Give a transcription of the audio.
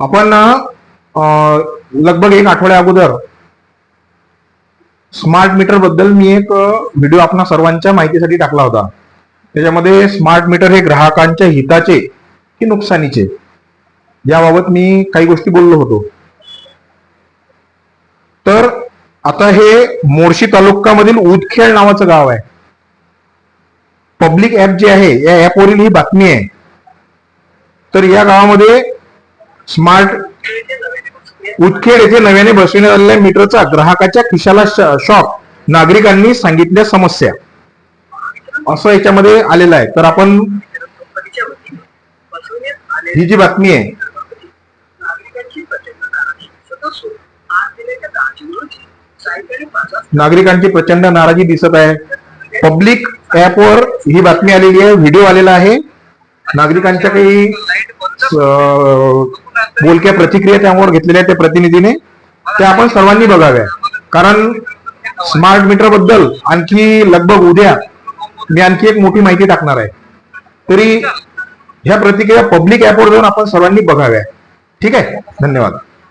आपण लगभग एक आठवड्या अगोदर स्मार्ट मीटरबद्दल मी एक व्हिडिओ आपणा सर्वांच्या माहितीसाठी टाकला होता. त्याच्यामध्ये स्मार्ट मीटर हे ग्राहकांच्या हिताचे की नुकसानीचे याबाबत मी काही गोष्टी बोललो होतो. तर आता हे मोर्शी तालुक्यामधील उदखेड नावाचं गाव आहे. पब्लिक ऍप जे आहे या ऍपवरील ही बातमी आहे. तर या गावामध्ये स्मार्ट उदखेड येथे नव्याने बसविण्यात आलेल्या मीटरचा ग्राहकाच्या खिशाला शॉक. नागरिकांनी सांगितल्या समस्या. असं याच्यामध्ये आलेलं आहे. तर आपण ही जी बातमी आहे नागरिकांची प्रचंड नाराजी दिसत आहे. पब्लिक ऍपवर ही बातमी आलेली आहे. व्हिडिओ आलेला आहे. नागरिकांच्या काही बोलक्या प्रतिक्रिया त्यावर घेतलेल्या त्या प्रतिनिधीने त्या आपण सर्वांनी बघाव्या. कारण स्मार्ट मीटरबद्दल आणखी लगभग उद्या मी आणखी एक मोठी माहिती टाकणार आहे. तरी ह्या प्रतिक्रिया पब्लिक ऍपवर जाऊन आपण सर्वांनी बघाव्या. ठीक आहे? धन्यवाद.